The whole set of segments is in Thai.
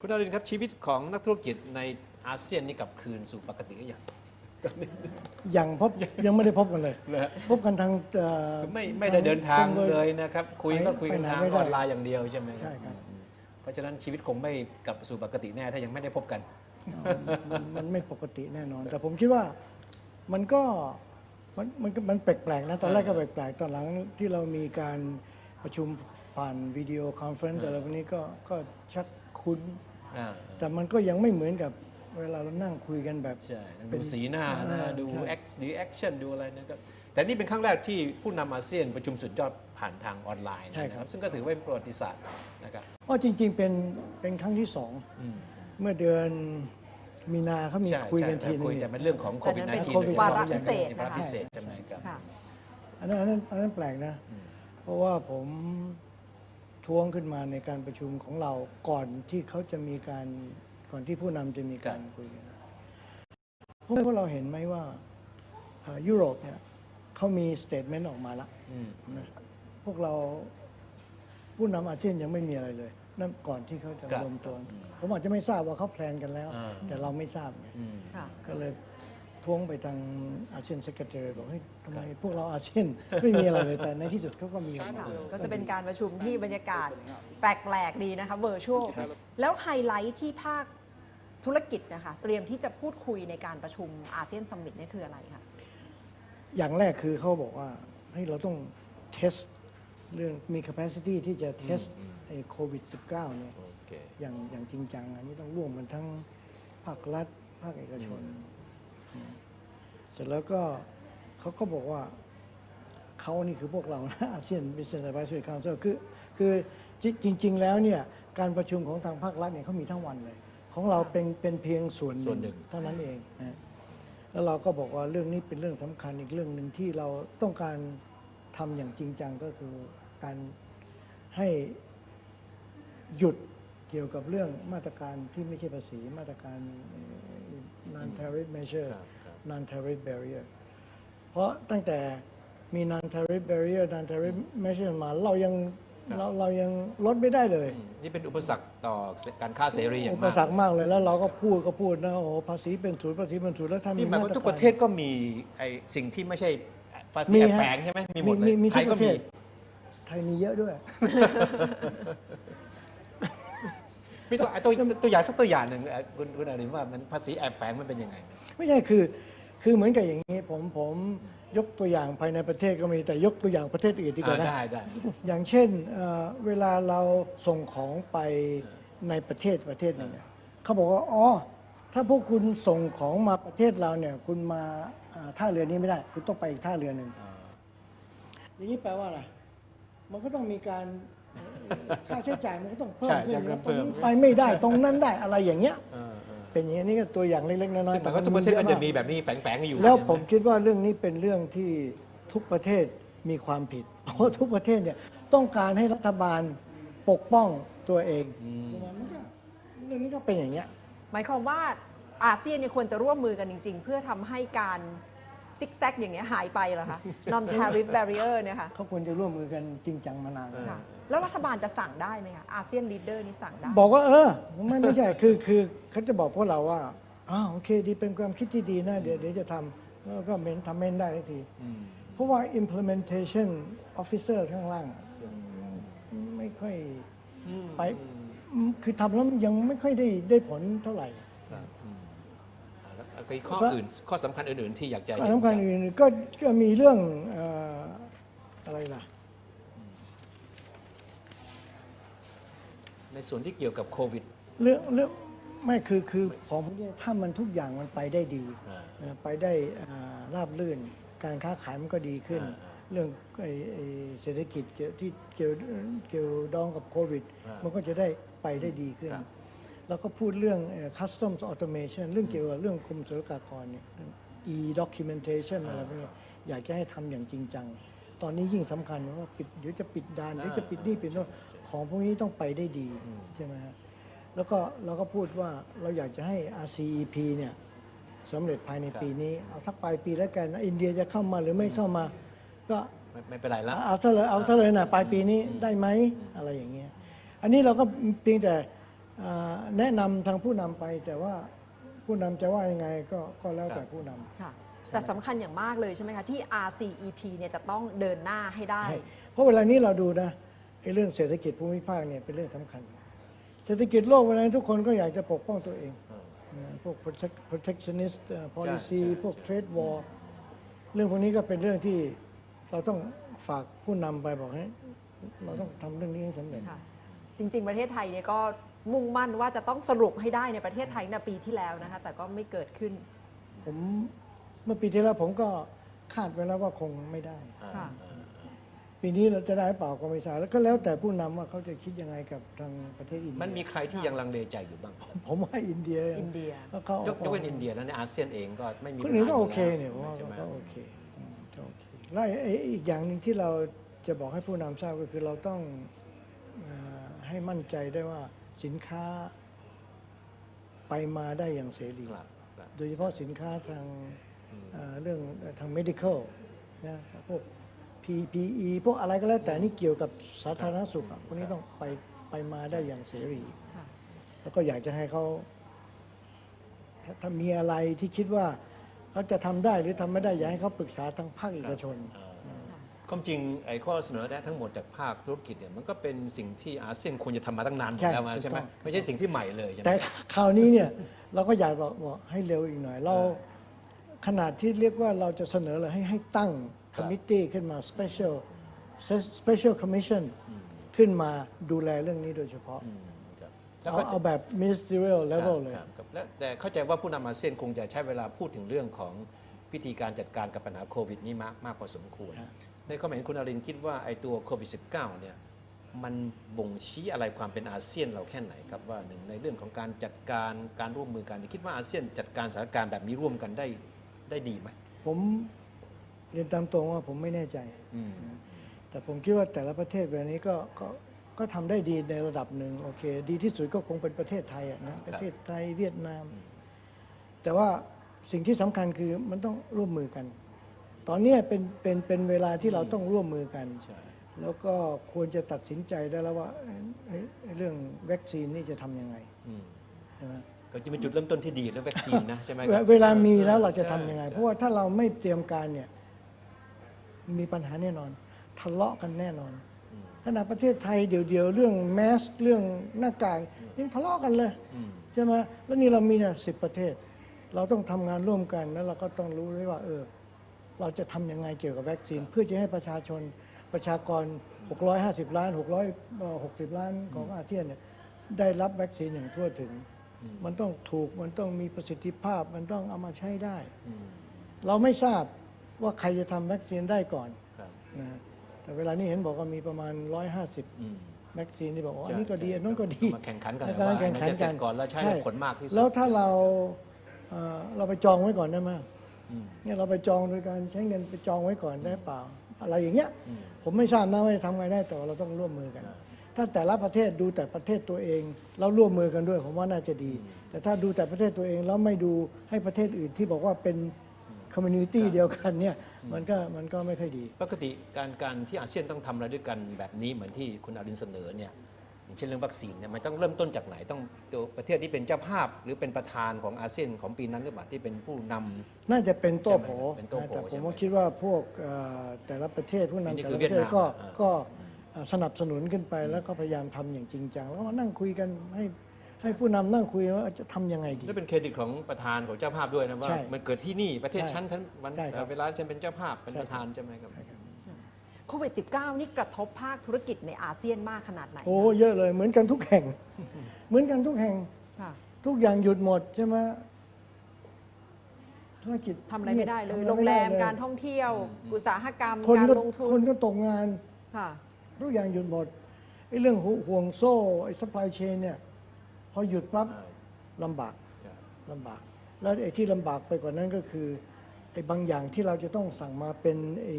คุณดารินครับชีวิตของนักธุรกิจในอาเซียนนี่กลับคืนสู่ปกติหรือยังยังพบยังไม่ได้พบกันเลยเลยฮะพบกันทางเอ่อไม่ไม่ได้เดินทางโดเลยนะครับ คุยก็คุยกันไปไหนทางไม่อได้อนไลน์อย่างเดียวใช่ไหมใช่ครับอืมเพราะฉะนั้นชีวิตคงไม่กลับสู่ปกติแน่ถ้ายังไม่ได้พบกัน มันมันไม่ปกติแน่นอน แต่ผมคิดว่ามันก็มันมันก็มันแปลกๆนะตอนแรกก็แปลกๆตอนหลังที่เรามีการประชุมผ่านวิดีโอคอนเฟอเรนซ์อะไรพวกนี้ก็ก็ชักคุ้น อ่าแต่มันก็ยังไม่เหมือนกับเวลาเรานั่งคุยกันแบบ ใช่เป็ดูนสีหน้านะอ่าดูใช่แอคดูแอคชั่นดูอะไรนะครับแต่นี่เป็นครั้งแรกที่ผู้นำอาเซียนประชุมสุดยอดผ่านทางออนไลน์นะครับ ซึ่งก็ถือว่าเป็นประวัติศาสตร์นะครับเพราะจริง ๆ เป็นเป็นครั้งที่สอง อืมเมื่อเดือนมีนาเขามีใช่คุยกันใช่ทีนึคุยง แต่เป็นเรื่องของโควิด แต่นั้น19เป็นโควิดวาระพิเศษวาระนะคะพิเศษใช่ไหมครับ ค่ะ อันนั้นอันนั้นอันนั้นแปลกนะ เพราะว่าผม ท้วงขึ้นมาในการประชุมของเราก่อนที่เขาจะมีการก่อนที่ผู้นำจะมีการครับคุยกันเพราะว่าเราเห็นไหมว่าเอ่อยุโรปเนี่ยเขามีสเตทเมนต์ออกมาแล้วอืมนะพวกเราผู้นำอาเซียนยังไม่มีอะไรเลย นั่นก่อนที่เขาจะครับรวมตัวผมอาจจะไม่ทราบว่าเขาแพลนกันแล้วอ่าแต่เราไม่ทราบไงอืมค่ะก็เลย ท้วงไปทางอาเซียนเซกเตอร์บอกเฮ้ยทำไมพวกเราอาเซียนไม่มีอะไรเลยแต่ในที่สุดเขาก็มีออกมาค่ะก็จะเป็นการประชุมที่บรรยากาศแปลกๆดีนะคะเวอร์ชวลแล้วไฮไลท์ที่ภาคธุรกิจนะคะ เตรียมที่จะพูดคุยในการประชุมอาเซียนซัมมิตนี่คืออะไรคะ อย่างแรกคือเขาบอกว่าให้เราต้องเทสเรื่องมี capacity ที่จะเทสไอ้โควิด -19 เนี่ย โอเค อย่างอย่างจริงจังอันนี้ต้องร่วมกันทั้งภาครัฐ ภาคเอกชนอืม เสร็จแล้วก็เขาก็บอกว่าเขานี่คือพวกเรานะอาเซียน Business Advisory Council คือคือจจริง ๆ แล้วเนี่ยการประชุมของทางภาครัฐเนี่ยเขามีทั้งวันเลย ของเราเป็นเป็นเพียงส่วนหส่วนนึ่งหนึ่งเท่านั้นเองนะแล้วเราก็บอกว่าเรื่องนี้เป็นเรื่องสำคัญอีกเรื่องหนึ่งที่เราต้องการทำอย่างจริงจังก็คือการให้หยุดเกี่ยวกับเรื่องมาตรการที่ไม่ใช่ภาษีมาตรการเอ่อ non tariff measures ครับครับ non tariff barrier เพราะตั้งแต่มี non tariff barrier non tariff measure มาเรายังเราเรายังลดไม่ได้เลย อืมนี่เป็นอุปสรรคต่อการค้าเสรีอย่างอุปมากสรรคมากเลยแล้วเราก็พูดก็พูดนะโอ้โหภาษีเป็นศูนย์ภาษีเป็นศูนย์แล้วถ้ามีนี่หมายความมาว่าตรทุกกาประเทศก็มีไอ้สิ่งที่ไม่ใช่ฟาซีมีแอบฮะแฝงใช่ไหมมีหมดเลยมีไทยทุก็ประเทมี ศไทยมีเยอะด้วย มีตัวตัวตัวอย่างสักตัวอย่างหนึ่งเอ่อคุณคุณอารินว่ามันภาษีแอบแฝงมันเป็นยังไง ไม่ใช่คือคือเหมือนกับอย่างนี้ผมผมยกตัวอย่างภายในประเทศก็มีแต่ยกตัวอย่างประเทศอื่นดีกว่าอ่านะ ได้ได้อย่างเช่นเอ่อเวลาเราส่งของไปในประเทศประเทศหนึงเนี่ยเขาบอกว่าอ๋อถ้าพวกคุณส่งของมาประเทศเราเนี่ย คุณมาอ่าท่าเรือนี้ไม่ได้ คุณต้องไปอีกท่าเรือหนึ่งอ่าอย่างนี้แปลว่าอะไรมันก็ต้องมีการเอ่อ ค่าใช้จ่ายมันก็ต้องเพิ่มใช่ขึ้นจะนะเพิ่มตรงนี้ไปไม่ได้ตรงนั้นได้อะไรอย่างเงี้ย เออเออเป็นอย่างนี้นี่ก็ตัวอย่างเล็กๆน้อยๆซึ่งหมายความว่าทุกประเทศก็จะมีแบบนี้แฝงๆกันอยู่แล้วใช่ไหผมคิดว่าเรื่องนี้เป็นเรื่องที่ทุกประเทศมีความผิด เพราะว่าทุกประเทศเนี่ยต้องการให้รัฐบาลปกป้องตัวเองมันก็เรื่องนี้ก็เป็นอย่างเงี้ย หมายความว่าอาเซียนเนี่ยควรจะร่วมมือกันจริง ๆ เพื่อทำให้การซิกแซกอย่างเงี้ยหายไปเหรอคะ non tariff barrier เนี่ยค่ะ เขาควรจะร่วมมือกันจริงจังมานานแล้วค่ะ แล้วรัฐบาลจะสั่งได้ไหมคะอาเซียนลีดเดอร์นี่สั่งได้ บอกว่าเออไม่ไม่ใช่ คือคือเขาจะบอกพวกเราว่าอ๋อโอเค ดีเป็นความคิดที่ดีนะ เดี๋ยวเดี๋ยวจะทำแล้วก็เมนทำเมนได้ทันทีอืมเพราะว่า implementation officer ข้างล่าง ไม่ค่อยไปคือทำแล้วยังไม่ค่อยได้ได้ผลเท่าไหร่ครับอืมอ่าแล้วแล้วก็อีกข้ออื่นข้อสำคัญอื่น ๆ ที่อยากจะข้อเห็นสำคัญอื่นก็ก็มีเรื่องเอ่ออะไรล่ะ ในส่วนที่เกี่ยวกับโควิด เรื่องเรื่องไม่คือคือของพวกเนี้ยถ้ามันทุกอย่างมันไปได้ดีอ่าเอ่อไปได้อ่าราบรื่น การค้าขายมันก็ดีขึ้นอ่าเรื่องไอ้ไอ้เศรษฐกิจเกี่ยวที่เกี่ยวเกี่ยวดองกับโควิดอ่ามัมันก็จะได้ไปได้ดีขึ้นครับแล้วก็พูดเรื่องเอ่อ customs automation เรื่องเกี่ยวกับเรื่องกรมศุลกากรเนี่ย e documentation อะไรพวกเนี้ยอยากจะให้ทำอย่างจริงจัง ตอนนี้ยิ่งสำคัญว่าปิดเดี๋ยวจะปิดด่านเดี๋ยวจะปิดนี่ปิดโน่น ของพวกนี้ต้องไปได้ดีใช่ไหมฮะแล้วก็เราก็พูดว่าเราอยากจะให้ RCEP เนี่ยสำเร็จภายในปีนี้ เอาสักปลายปีแล้วกันนะอินเดียจะเข้ามาหรือไม่เข้ามา ก็ไม่ไม่เป็นไรแล้วเอาเท่าเลยเอาเท่าเลยนะปลายปีนี้ได้ไหมอะไรอย่างเงี้ยอันนี้เราก็เพียงแต่อ่าแนะนำทางผู้นำไป แต่ว่าผู้นำจะว่ายังไงก็ก็แล้วแต่ผู้นำค่ะแต่สำคัญอย่างมากเลยใช่ไหมคะที่ RCEP เนี่ยจะต้องเดินหน้าให้ได้ใช่เพราะเวลานี้เราดูนะไอ้ เรื่องเศรษฐกิจภูมิภาคเนี่ยเป็นเรื่องสำคัญ เศรษฐกิจโลกเวลานี้ทุกคนก็อยากจะปกป้องตัวเองนะพวก protect- protectionist เอ่อ policy ใช่ใช่พวก trade war เรื่องพวกนี้ก็เป็นเรื่องที่เราต้องฝากผู้นำไปบอกให้เราต้องทำเรื่องนี้ให้สำเร็จค่ะจริง ๆ ประเทศไทยเนี่ยก็มุ่งมั่นว่าจะต้องสรุปให้ได้ในประเทศไทยในปีที่แล้วนะคะแต่ก็ไม่เกิดขึ้น ผมเมื่อปีที่แล้วผมก็คาดไว้แล้วว่าคงไม่ได้ค่ะ ปีนี้เราจะได้เปล่าก็ไม่ทราบแล้วก็แล้วแต่ผู้นำว่าเขาจะคิดยังไงกับทางประเทศอินเดียมันมีใครที่ยังลังเลใจอยู่บ้างผมว่าอินเดียอินเดียแล้วเขายกยกเว้นอินเดียแล้วในอาเซียนเองก็ไม่มีคนอื่นก็ปัญหาโอเคเนี่ยอผมแล้วว่าใช่ไหมก็โอเคอืมก็โอเคแล้วไอ้อีกอย่างหนึ่งที่เราจะบอกให้ผู้นำทราบก็คือเราต้องเอ่อให้มั่นใจได้ว่าสินค้าไปมาได้อย่างเสรี ครับครับ โดยเฉพาะสินค้าทางเอ่อเรื่องทาง medical นะพวก PPE พวกอะไรก็แล้วแต่นี่เกี่ยวกับสาธารณสุขอะพวกนี้ต้องไปไปมาได้อย่างเสรี ค่ะ แล้วก็อยากจะให้เขาถ้าถ้ามีอะไรที่คิดว่าเขาจะทำได้หรือทำไม่ได้อยากให้เขาปรึกษาทางภาคเอกชนความจริงไอ้ข้อเสนอแนะทั้งหมดจากภาคธุรกิจเนี่ยมันก็เป็นสิ่งที่อาเซียนควรจะทำมาตั้งนานใช่แล้วมาใช่ไหมถูกต้อง ไม่ใช่สิ่งที่ใหม่เลยใช่ไหม แต่คราวนี้เนี่ยเราก็อยากบอกบอกให้เร็วอีกหน่อย เราขนาดที่เรียกว่าเราจะเสนอเลยให้ให้ตั้ง คครับอมมิตี้ขึ้นมา special special commission ขึ้นมาดูแลเรื่องนี้โดยเฉพาะอืมครับแล้วเอาก็เอาแบบ ministerial level เลยครับครับและแต่เข้าใจว่าผู้นำอาเซียนคงจะใช้เวลาพูดถึงเรื่องของวิธีการจัดการกับปัญหาโควิดนี้มากมากพอสมควรครับในความเห็นคุณอารินคิดว่าไอ้ตัวโควิด -19 เนี่ยมันบ่งชี้อะไรความเป็นอาเซียนเราแค่ไหนครับว่าหนึ่งในเรื่องของการจัดการการร่วมมือกันคิดว่าอาเซียนจัดการสถานการณ์แบบนี้ร่วมกันได้ได้ดีไหมผม เรียนตามตรงว่าผมไม่แน่ใจ อืม แต่ผมคิดว่าแต่ละประเทศแบบนี้ก็ก็ก็ทำได้ดีในระดับหนึ่งโอเค ดีที่สุดก็คงเป็นประเทศไทยอะนะประเทศไทยเวียดนาม แต่ว่าสิ่งที่สำคัญคือมันต้องร่วมมือกัน ตอนเนี้ยเป็นเป็นเป็นเวลาที่เราต้องร่วมมือกัน ใช่ แล้วก็ควรจะตัดสินใจได้แล้วว่าเอ้ยเอ้ยเรื่องวัคซีนนี่จะทำยังไงอืมใช่ไหม ก็จะเป็นจุดเริ่มต้นที่ดีเรื่องวัคซีนนะ ใช่ไหมคเวรับ เวลามีแล้วเราจะทำยังไง ใช่เพราะว่าถ้าเราไม่เตรียมการเนี่ย มีปัญหาแน่นอน ทะเลาะกันแน่นอนขณะประเทศไทยเดี๋ยวๆเรื่องแมสเรื่องหน้ากากยังทะเลาะกันเลยอืมใช่ไหมแล้วนี่เรามีเนี่ยสิประเทศ เราต้องทำงานร่วมกันแล้วเราก็ต้องรู้ด้วยว่าเออเราจะทำยังไงเกี่ยวกับวัคซีน เพื่อจะให้ประชาชนประชากร 650 ล้าน 660 ล้านของอาเซียนเนี่ยได้รับวัคซีนอย่างทั่วถึง มันต้องถูกมันต้องมีประสิทธิภาพมันต้องเอามาใช้ได้อืมเราไม่ทราบ ว่าใครจะทำวัคซีนได้ก่อนครับนะแต่เวลานี้เห็นบอกว่ามีประมาณ 150อืมวัคซีนที่บอกว่าใช่อันนี้ก็ดีใช่อันนั้นก็ดี มาแข่งขันกันแล้วว่าแข่งขันอันไหนจะเสร็กัจนก่อนแล้วใช้ได้ผลมากที่สุดแล้วถ้าเราเอ่อเราไปจองไว้ก่อนได้ไหมอืมเนี่ยเราไปจองโดยการใช้เงินไปจองไว้ก่อนได้เปล่า อะไรอย่างเงี้ย อืม ผมไม่ทราบนะว่าจะทำไงได้แต่ว่าเราต้องร่วมมือกัน ถ้าแต่ละประเทศดูแต่ประเทศตัวเอง แล้วร่วมมือกันด้วย ผมว่าน่าจะดี แต่ถ้าดูแต่ประเทศตัวเองแล้วไม่ดูให้ประเทศอื่นที่บอกว่าเป็นค อมมูนิตี้เดียวกันเนี่ยมันก็มันก็ไม่ค่อยดี ปกติการการที่อาเซียนต้องทำอะไรด้วยกันแบบนี้เหมือนที่คุณอารินเสนอเนี่ยอย่างเช่นเรื่องวัคซีนเนี่ยมันต้องเริ่มต้นจากไหนต้องตัวประเทศที่เป็นเจ้าภาพ หรือเป็นประธานของอาเซียนของปีนั้นหรือเปล่าที่เป็นผู้นำ น่าจะเป็นโต้โผใช่ไหมเป็นโต้โผแต่ผใช่มไหมก็คิดว่าพวกเอ่อแต่ละประเทศผู้นี่นำแต่คืละอประเทศเวียดนามก็อ่าก็เอ่อสนับสนุนขึ้นไปแล้วก็พยายามทำอย่างจริงจังแล้วก็นั่งคุยกันให้ ให้ผู้นำนั่งคุยว่าจะทำยังไงดี และเป็นเครดิตของประธานของเจ้าภาพด้วยนะว่า ใช่มันเกิดที่นี่ประเทศใช่ชั้นท่านวันใช่ครับเวลาฉันเป็นเจ้าภาพเป็นใช่ ประธานใช่ไหมครับโควิด -19 นี่กระทบภาคธุรกิจในอาเซียนมากขนาดไหนโอ้เยอะเลยเหมือนกันทุกแห่ง เหมือนกันทุกแห่ง ค่ะ ทุกอย่างหยุดหมดใช่ไหมธุรกิจทำอะไรไม่ได้เลย ทำอะโรงแรม ไได้เลยการท่องเที่ยว อุตสาหกรรม คนการก็ลงทุคนนก็ตกงาน ค่ะ ทุกอย่างหยุดหมดไอ้เรื่องห่วงโซ่ไอ้ supply chain เนี่ยพ อหยุดปั๊บลำบากใช่ลำบาก แล้วไอ้ที่ลำบากไปกว่านั้นก็คือไอ้บางอย่างที่เราจะต้องสั่งมาเป็นไอ้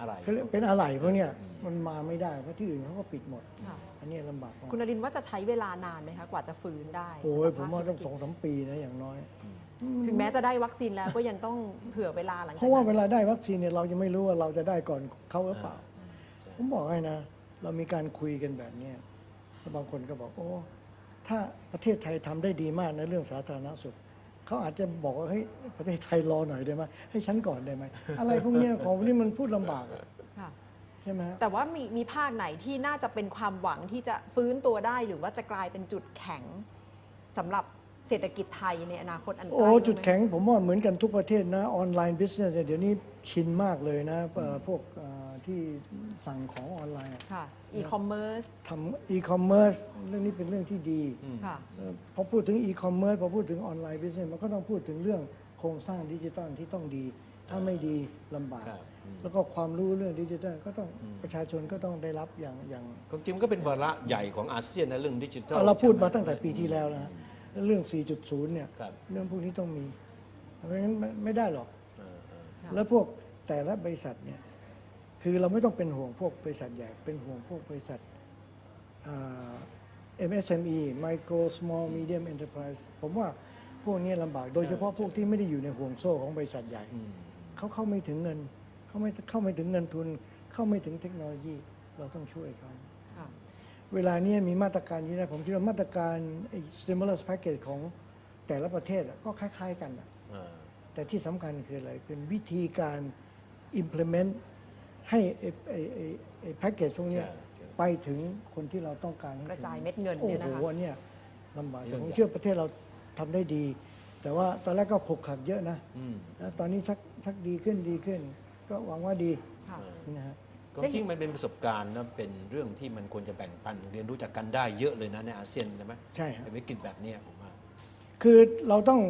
อะไรเขาเรียกเป็นอะไรพวกเนี้ยมันมาไม่ได้เพราะที่อื่นเขาก็ปิดหมด ค่ะ อันนี้ลำบากมาก คุณนรินทร์ว่าจะใช้เวลานานไหมคะ กว่าจะฟื้นได้โอ้ยสำหผรับมว่าภคต้องธุรกิจสองสามปีนะอย่างน้อย ถึงแม้จะได้วัคซีนแล้วก็ยังต้องเผื่อเวลาหลังเพจากราะว่านั้นเวลาได้วัคซีนเนี่ยเรายังไม่รู้ว่าเราจะได้ก่อนเขาหรือเปล่า ผมบอกให้นะ เรามีการคุยกันแบบเนี้ยแล้วบางคนก็บอกโอ้ ถ้าประเทศไทยทำได้ดีมากในเรื่องสาธารณสุขเขาอาจจะบอกว่าเฮ้ยประเทศไทยรอหน่อยได้ไหมให้ฉันก่อนได้ไหมอะไรพวกเนี้ยของพวกนี้มันพูดลำบากอะค่ะใช่ไหมฮะแต่ว่ามีมีภาคไหนที่น่าจะเป็นความหวังที่จะฟื้นตัวได้หรือว่าจะกลายเป็นจุดแข็งสำหรับเศรษฐกิจไทยในอนาคตอันใกล้โอ้บ้างไหมจุดแข็งผมว่าเหมือนกันทุกประเทศนะออนไลน์บิสเนสเดี๋ยวนี้ชินมากเลยนะเอ่อพวกเอ่อ ที่สั่งของออนไลน์อะค่ะ อีคอมเมิร์ซ ทำอีคอมเมิร์ซเรื่องนี้เป็นเรื่องที่ดีค่ะ เอ่อพอพูดถึงอีคอมเมิร์ซพอพูดถึงออนไลน์บิสเนสมันก็ต้องพูดถึงเรื่องโครงสร้างดิจิทัลที่ต้องดี ถ้าไม่ดีลำบาก ครับอืม แล้วก็ความรู้เรื่องดิจิทัลก็ต้องประชาชนก็ต้องได้รับอย่างอย่าง ความจริงมันก็เป็นวาระใหญ่ของอาเซียนนะเรื่องดิจิทัลเราพูดมาใช่ไหตั้งแต่ปีที่แล้วนะฮะเรื่อง 4.0 เนี่ย ครับเรื่องพวกนี้ต้องมีไม่งั้นไม่ไม่ได้หรอก เออเออค่ะแล้วพวกแต่ละบริษัทเนี่ย คือเราไม่ต้องเป็นห่วงพวกบริษัทใหญ่ เป็นห่วงพวกบริษัทอ่า MSME Micro Small Medium Enterprise ผมว่าพวกนี้ลำบาก โดยเฉพาะพวกที่ไม่ได้อยู่ในห่วงโซ่ของบริษัทใหญ่อืมเขาเข้าไม่ถึงเงิน เขาไม่เข้าไม่ถึงเงินทุน เข้าไม่ถึงเทคโนโลยี เราต้องช่วยเขาค่ะเวลาเนี้มีมาตรการนี้นะผมคิดว่ามาตรการไอ้ stimulus package ของแต่ละประเทศอะก็คล้าย ๆ กันอะเออแต่ที่สำคัญคืออะไรคือวิธีการ implement ให้ไอ้ไอ้ไอ้ไอ้ package พวกเนี้ยใช่ใช่ไปถึงคนที่เราต้องการให้กระจายถึงเม็ดเงินโอ้เนี่ยโหนะคะอันเนี่ยลำบากเรื่แต่องผมใหญ่เชื่อประเทศเราทำได้ดี แต่ว่าตอนแรกก็ขกขักเยอะนะอืมแล้วตอนนี้ชักชักดีขึ้นดีขึ้น ก็หวังว่าดีค่ะนะฮะก็จริงมันเป็นประสบการณ์นะเป็นเรื่องที่มันควรจะแบ่งปันเรียนรู้จากกันได้เยอะเลยนะในอาเซียนใช่ไหมใช่ฮะในวิกฤตแบบเนี้ยผมว่าคือเราต้อง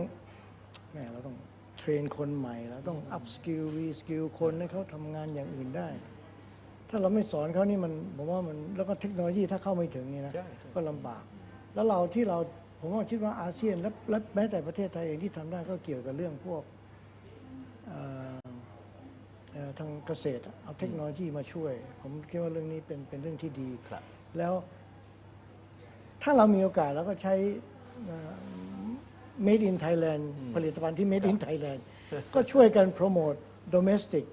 แหมเราต้อง เทรนคนใหม่เราต้อง up skill re skill คนให้เขาทำงานอย่างอื่นได้ ถ้าเราไม่สอนเขานี่มันผมว่ามันแล้วก็เทคโนโลยีถ้าเข้าไม่ถึงนี่นะใช่ใช่ ก็ลำบาก แล้วเราที่เราผมว่าคิดว่าอาเซียนและและแม้แต่ประเทศไทยเองที่ทำได้ก็เกี่ยวกับเรื่องพวกเอ่อเอ่อทางเกษตรอะเอาเทคโนโลยีมาช่วย ผมคิดว่าเรื่องนี้เป็นเป็นเรื่องที่ดี ครับ แล้วถ้าเรามีโอกาสเราก็ใช้เอ่อ made in Thailand ผลิตภัณฑ์ที่ made in Thailand ก็ช่วยกันโปรโมท domestic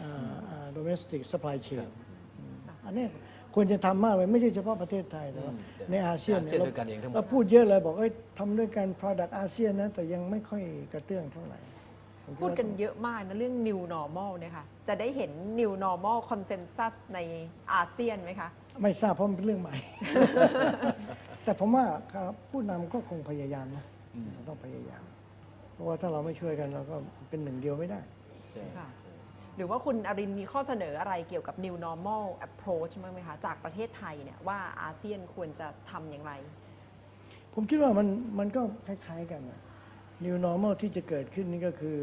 อ่าอ่า domestic supply chain อืมอันนี้ควรจะทำมากเลยไม่ใช่เฉพาะประเทศไทยแต่ว่าอืมในอาเซียนอาเซียนเราด้วยกันเองทั้งหมด เราพูดเยอะเลยบอกเอ้ยทำด้วยกัน product อาเซียนนะ แต่ยังไม่ค่อยกระเตื้องเท่าไหร่ผมคิพูดว่า กันเยอะมากนะเรื่อง new normal เนี่ยค่ะ จะได้เห็น new normal consensus ในอาเซียนไหมคะ ไม่ทราบเพราะมันเป็นเรื่องใหม่ แต่ผมว่าครับผู้นำก็คงพยายามนะ เราต้องพยายาม เพราะว่าถ้าเราไม่ช่วยกันเราก็เป็นหนึ่งเดียวไม่ได้ ใช่ค่ะ ใช่ หรือว่าคุณอรินทร์มีข้อเสนออะไรเกี่ยวกับ new normal approach บ้างไหมคะ จากประเทศไทยเนี่ยว่าอาเซียนควรจะทำอย่างไร ผมคิดว่ามันมันก็คล้าย ๆกันนะ New Normal ที่จะเกิดขึ้นนี่ก็คือ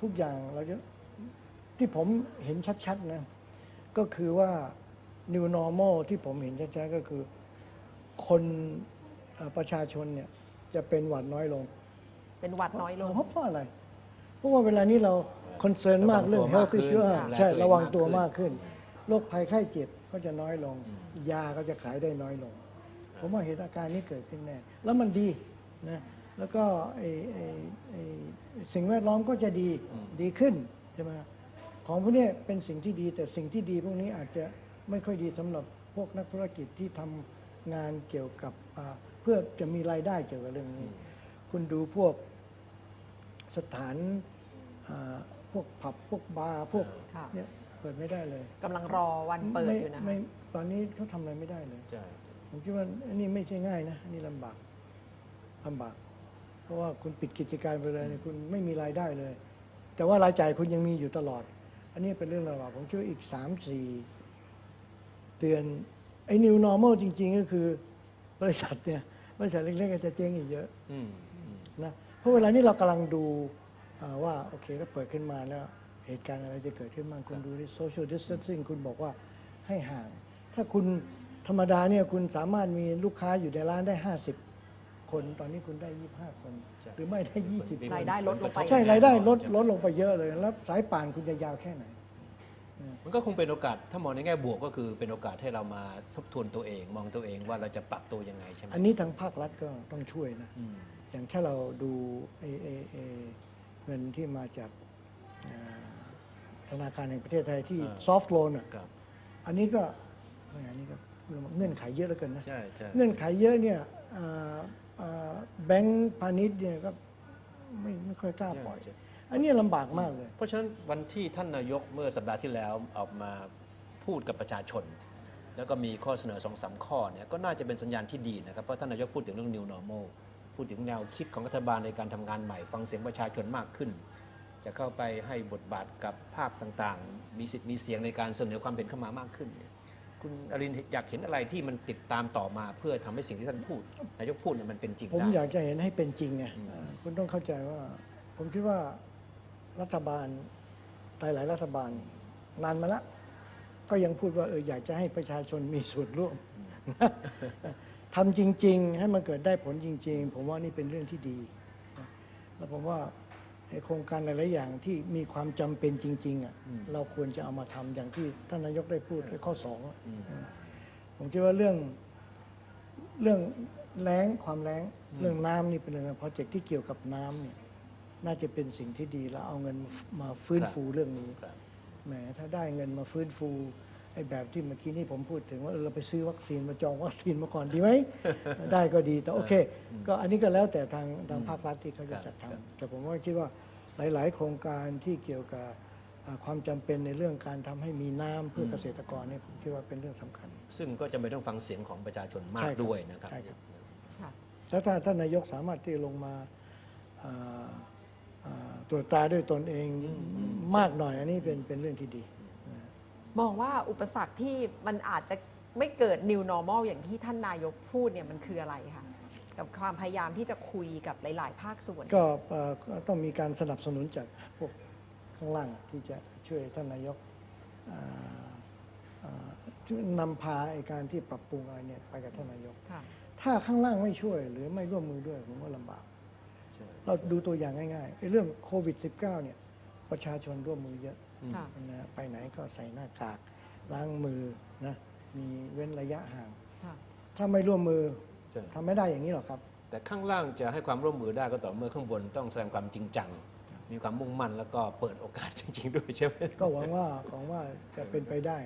ทุกอย่างเราจะที่ผมเห็นชัดๆนะ ก็คือว่า New Normal ที่ผมเห็นชัดๆก็คือ คนเอ่อประชาชนเนี่ย จะเป็นหวัดน้อยลงเป็นหวัดน้อยลง เพราะเพราะอะไร เพราะว่าเวลานี้เราคอนเซิร์นมากเรื่องระวัง health ตัว issue มากขึ้นใช่ดูแลตัวเองระวังตัวมามากกขึ้ขึ้นนโรคภัยไข้เจ็บก็จะน้อยลง ยาก็จะขายได้น้อยลง ผมว่าเหตุอาการนี้เกิดขึ้นแน่แล้วมันดีนะแล้วก็ไอ้ไอ้ไอ้สิ่งแวดล้อมก็จะดีดีขึ้นใช่ไหมของพวกนี้เป็นสิ่งที่ดีแต่สิ่งที่ดีพวกนี้อาจจะไม่ค่อยดีสำหรับพวกนักธุรกิจที่ทำงานเกี่ยวกับอ่าเพื่อจะมีรายได้เกี่ยวกับเรื่องนี้ คุณดูพวกสถานอ่าพวกผับพวกบาร์พวกค่ะเนี่ยเปิดไม่ได้เลยกำลังรอวันเปิดไม่อยู่นะคะไม่ตอนนี้เขาทำอะไรไม่ได้เลย ใช่ผมคิดว่าอันนี้ไม่ใช่ง่ายนะอันนี้ลำบากลำบาก เพราะว่าคุณปิดกิจการไปเลยเนี่ยคุณไม่มีรายได้เลย แต่ว่ารายจ่ายคุณยังมีอยู่ตลอด อันนี้เป็นเรื่องลำบากผมคิดว่าอีกสามสี่เดือนไอ้ new normal จริง ๆ ก็คือบริษัทเนี่ย บริษัทเล็กๆก็จะเจ๊งอีกเยอะอืมอืมนะเพราะเวลานี้เรากำลังดูอ่าว่าโอเคถ้าเปิดขึ้นมาแล้วเหตุการณ์อะไรจะเกิดขึ้นบ้างคุณดูที่ social distancing คุณบอกว่าให้ห่าง ถ้าคุณธรรมดาเนี่ยคุณสามารถมีลูกค้าอยู่ในร้านได้ 50 คนตอนนี้คุณได้ 25 คน หรือไม่ได้ 20 รายได้ลดลงไป ใช่รายได้ลดลดลงไปเยอะเลย แล้วสายป่านคุณจะยาวแค่ไหน มันก็คงเป็นโอกาส ถ้ามองในแง่บวกก็คือเป็นโอกาสให้เรามาทบทวนตัวเอง มองตัวเองว่าเราจะปรับตัวยังไงใช่ไหมอันนี้ทางภาครัฐก็ต้องช่วยนะ อืมอย่างถ้าเราดูไอ้ไอ้ไอ้เงินที่มาจากอ่าธนาคารแห่งประเทศไทยที่ soft loan อะ ครับ อันนี้ก็อันนี้ก็เงื่อนไขเยอะเหลือเกินนะ ใช่ใช่เงื่อนไขเยอะเนี่ยอ่าอ่าแบงก์พาณิชย์เนี่ยก็ไม่ไม่ค่อยกล้าปล่อย ใช่ อันนี้ลำบากมากเลย เพราะฉะนั้นวันที่ท่านนายกเมื่อสัปดาห์ที่แล้วออกมาพูดกับประชาชน แล้วก็มีข้อเสนอสองสามข้อเนี่ยก็น่าจะเป็นสัญญาณที่ดีนะครับ เพราะท่านนายกพูดถึงเรื่อง new normal พูดถึงแนวคิดของรัฐบาลในการทำงานใหม่ ฟังเสียงประชาชนมากขึ้น จะเข้าไปให้บทบาทกับภาคต่างๆ มีสิทธิ์มีเสียงในการเสนอความเห็นเข้ามามากขึ้นเนี่ยคุณอรินทร์อยากเห็นอะไรที่มันติดตามต่อมาเพื่อทำให้สิ่งที่ท่านพูด นายกพูดเนี่ยมันเป็นจริงผมได้อยากจะเห็นให้เป็นจริงไงเอ่อคุณต้องเข้าใจว่า ผมคิดว่า รัฐบาลหลายๆรัฐบาลนานมาแล้วก็ยังพูดว่าเอออยากจะให้ประชาชนมีส่วนร่วมทำจริง ๆ ให้มันเกิดได้ผลจริง ๆ ผมว่านี่เป็นเรื่องที่ดีนะแล้วผมว่าไอ้โครงการหลายๆอย่างที่มีความจำเป็นจริง ๆอะเราควรจะเอามาทำอย่างที่ท่านนายกได้พูดในข้อสองอะผมคิดว่าเรื่องเรื่องแล้งความแล้งเรื่องน้ำนี่เป็นเรื่องโปรเจกต์ที่เกี่ยวกับน้ำเนี่ย น่าจะเป็นสิ่งที่ดีแล้วเอาเงินมาฟื้นฟูเรื่องนี้ครับ แหมถ้าได้เงินมาฟื้นฟูไอ้แบบที่เมื่อกี้นี่ผมพูดถึงว่าเออเราไปซื้อวัคซีนมาจองวัคซีนมาก่อนดีไหม ได้ก็ดีแต่โอเค ก็อันนี้ก็แล้วแต่ทางทางภาครัฐที่เขาจะจัดครับทำแต่ผมว่าคิดว่าหลาย ๆ โครงการที่เกี่ยวกับอ่าความจำเป็นในเรื่องการทำให้มีน้ำเพื่อเกษตรกรเนี่ยผมคิดว่าเป็นเรื่องสำคัญ ซึ่งก็จะไม่ต้องฟังเสียงของประชาชนมาใช่กครับด้วยนะครับ ใช่ครับ ค่ะ แล้วถ้าท่านนายกสามารถที่จะลงมาอ่าอ่า ตรวจตราด้วยตนเองมากหน่อย อันนี้เป็นเป็นเรื่องที่ดี มองว่าอุปสรรคที่มันอาจจะไม่เกิด new normal อย่างที่ท่านนายกพูดเนี่ยมันคืออะไรคะกับความพยายามที่จะคุยกับหลาย ๆ ภาคส่วน ก็เอ่อก็ต้องมีการสนับสนุนจากพวกข้างล่างที่จะช่วยท่านนายกอ่าอ่านำพาไอ้การที่ปรับปรุงอะไรเนี่ยไปกับท่านนายก ค่ะ ถ้าข้างล่างไม่ช่วยหรือไม่ร่วมมือด้วยผมว่าลำบาก เราดูตัวอย่างง่ายๆไอ้เรื่องโควิด -19 เนี่ยประชาชนร่วมมือเยอะค่ะ นะไปไหนก็ใส่หน้ากากล้างมือนะมีเว้นระยะห่าง ค่ะ ถ้าไม่ร่วมมือใช่ ทำไม่ได้อย่างนี้หรอกครับ แต่ข้างล่างจะให้ความร่วมมือได้ก็ต่อเมื่อข้างบนต้องแสดงความจริงจัง มีความมุ่งมั่นแล้วก็เปิดโอกาสจริง ๆ ด้วยใช่ไหม ก็หวังว่าของว่าจะเป็นไปได้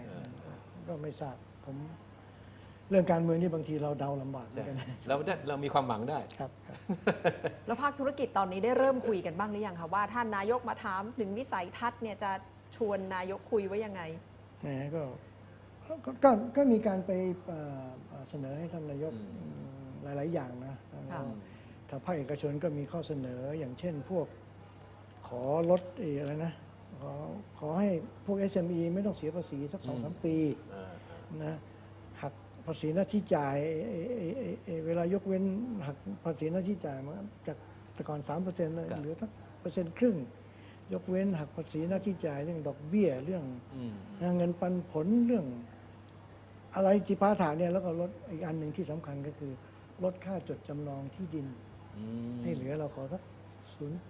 ก็ไม่ทราบผม เรื่องการเมืองนี่บางทีเราเดาลำบากเหมือใช่นกันเราได้เรามีความหวังได้ ครับครับ แล้วภาคธุรกิจตอนนี้ได้เริ่มคุยกันบ้างหรือยังคะว่าท่านนายกมาถามถึงวิสัยทัศน์เนี่ยจะชวนนายกคุยไว้ยังไงแหมก็ก็ก็ก็มีการไปเอ่อเอ่อเสนอให้ท่านนายกอืม อืมหลาย ๆ อย่างนะแล้วก็ค่ะ ถ้าภาคเอกชนก็มีข้อเสนออย่างเช่นพวกขอลดเอออะไรนะ ขอขอให้พวก SME ไม่ต้องเสียภาษีสักสองสามปี อ่านะหักภาษีหน้าที่จ่ายไอ้ไอ้ไอ้ไอ้เวลายกเว้นหักภาษีหน้าที่จ่ายมันจากแต่ก่อนสามเปอร์เซ็นต์ครับเหลือสักเปอร์เซ็นต์ครึ่ง ยกเว้นหักภาษีหน้าที่จ่ายเรื่องดอกเบี้ยเรื่องอืมเงินปันผลเรื่อง อะไรจิปาถาเนี่ยแล้วก็ลดอีกอันหนึ่งที่สำคัญก็คือ ลดค่าจดจำนองที่ดินอืมให้เหลือเราขอสัก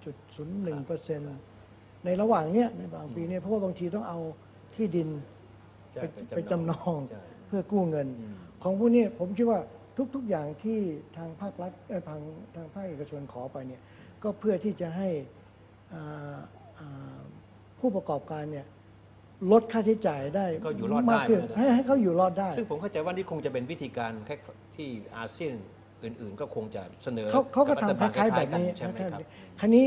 0.01เปอร์เซ็นต์ในระหว่างเนี้ยในบางปีเนี่ยเพราะว่าบางทีต้องเอาที่ดินใช่ไปไปจำนองใช่ เพื่อกู้เงินอืมของพวกนี้ผมคิดว่าทุก ๆอย่างที่ทางภาครัฐเอ่อทางทางภาคเอกชนขอไปเนี่ยก็เพื่อที่จะให้อ่าอ่าผู้ประกอบการเนี่ยลดค่าใช้จ่ายได้ก็อยู่รอดได้มากขึ้นนะ ให้ให้เขาอยู่รอดได้ ซึ่งผมเข้าใจว่านี่คงจะเป็นวิธีการแค่ที่อาเซียนอื่น ๆ ก็คงจะเสนอเขาเขาก็บรัฐทำคล้ายๆแบบนี้กัใช่ไหมคล้ายครับๆคราวนี้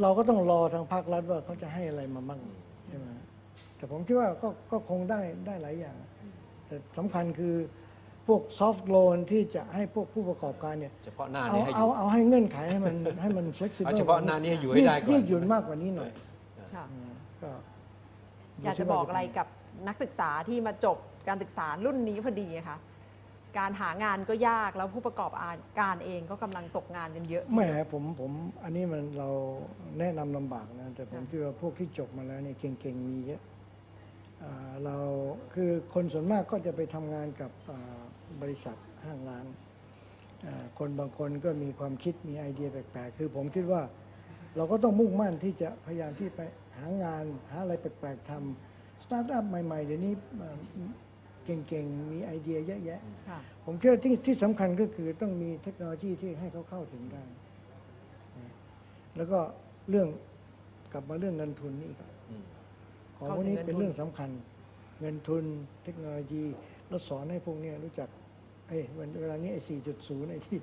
เราก็ต้องรอทางภาครัฐว่าเขาจะให้อะไรมาบ้างใช่ไหมแต่ผมคิดว่าก็ก็คงได้ได้หลายอย่าง แต่สำคัญคือพวกซอฟท์โลนที่จะให้พวกผู้ประกอบการเนี่ยเฉพาะหน้าเอานี้ให้อเอายู่ เอาให้เงื่อนไขให้มันให้มัน flexible เอาเฉพาะหน้านี้ให้อยู่ให้ได้ก่อน ยืดหยุ่นมากกว่านี้หน่อยค่ะอืมก็อยากจะบอกอะไรกับนักศึกษาที่มาจบการศึกษารุ่นนี้พอดีคะการหางานก็ยากแล้วผู้ประกอบการเองก็กำลังตกงานกันเยอะ แหมผมผมอันนี้มันเราแนะนำลำบากนะ แต่ผมค่ะ คิดว่าพวกที่จบมาแล้วเนี่ยเก่งๆ มีเยอะอ่า เราคือคนส่วนมากก็จะไปทำงานกับอ่าบริษัทห้างร้านอ่าคนบางคนก็มีความคิดมีไอเดียแปลกๆ คือผมคิดว่าเราก็ต้องมุ่งมั่นที่จะพยายามที่ไปหางานหาอะไรแปลกๆทำสตาร์ทอัพใหม่ๆเดี๋ยวนี้อ่าเก่งๆ มีไอเดียเยอะแยะค่ะผมคิดว่าที่ที่สำคัญก็คือต้องมีเทคโนโลยีที่ให้เขาเข้าถึงได้นะแล้วก็เรื่องกลับมาเรื่องเงินทุนนี่ครับอืม ของพวกนี้เป็นเรื่องสำคัญ เงินทุนเทคโนโลยีแล้วสอนให้พวกเนี้ยรู้จักไออ้ยวันเวลานี้ไอ้4.0ไอ้ที่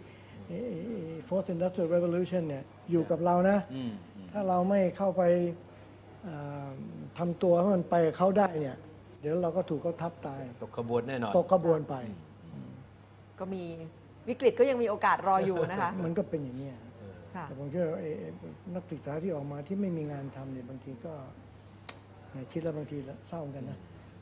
ไอ้ไอ้ไอ้ fourth industrial revolution เนี่ยอยู่กับเรานะอืมอืมถ้าเราไม่เข้าไปอ่าทำตัวให้มันไปกับเขาได้เนี่ย เดี๋ยวเราก็ถูกเขาทับตาย ตกขบวนแน่นอน ตกกระบวนไป ก็มีวิกฤตก็ยังมีโอกาสรออยู่นะคะ มันก็เป็นอย่างนี้ยค่ะแต่ผมเชื่อว่าไอ้ไอ้นักศึกษาที่ออกมาที่ไม่มีงานทำเนี่ยบางทีก็แหม คิดแล้วบางทีเศร้าเหมือนกันนะ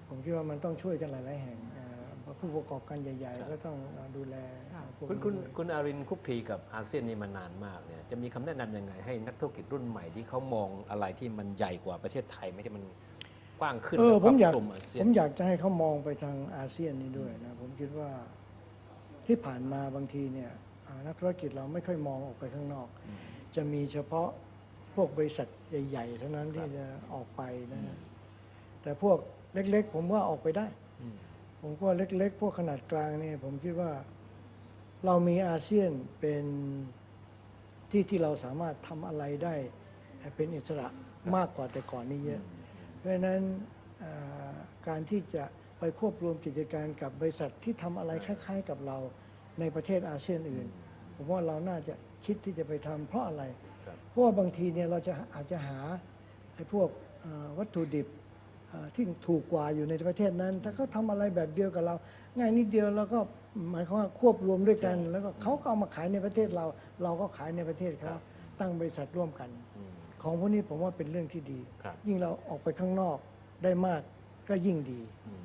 ผมคิดว่ามันต้องช่วยกันหลาย ๆ แห่งอ่าผู้ประกอบการใหญ่ ๆ ก็ต้องดูแลค่ะพวกคุณนี้คุณด้วยคุณอารินคุกคลีกับอาเซียนนี่มานานมากเนี่ยจะมีคำแนะนำยังไงให้นักธุรกิจรุ่นใหม่ที่เขามองอะไรที่มันใหญ่กว่าประเทศไทยไม่ที่มันกว้างขึ้นเออและผมอยากครบคลุมอาเซียผนมอยากจะให้เขามองไปทางอาเซียนนี้ด้วยนะผมคิดว่าที่ผ่านมาบางทีเนี่ยอ่านักธุรกิจเราไม่ค่อยมองออกไปข้างนอก จะมีเฉพาะพ วกบริษัทใหญ่ๆเท่านั้นที่จะออกไปนะแต่พวกเล็ก ๆ ผมว่าออกไปได้อืมผมว่าเล็ก ๆ พวกขนาดกลางเนี่ยผมคิดว่าเรามีอาเซียนเป็นที่ที่เราสามารถทำอะไรได้ เป็นอิสระมากกว่าแต่ก่อนนี้เยอะ เพราะฉะนั้นเอ่อการที่จะไปควบรวมกิจการกับบริษัทที่ทำอะไรคล้ายๆ กับเราในประเทศอาเซียนอื่น ผมว่าเราน่าจะคิดที่จะไปทำเพราะอะไรครับ เพราะว่าบางทีเนี่ยเราจะอาจจะหาไอ้พวกเอ่อวัตถุดิบเอ่อที่ถูกกว่าอยู่ในประเทศนั้น ถ้าเขาทำอะไรแบบเดียวกับเรา ง่ายนิดเดียวแล้วก็หมายความว่าควบรวมด้วยกัน แล้วก็เขาก็เอามาขายในประเทศเรา เราก็ขายในประเทศเขาตั้งบริษัทร่วมกันอืมของพวกนี้ผมว่าเป็นเรื่องที่ดีครับยิ่งเราออกไปข้างนอกได้มากก็ยิ่งดีอืม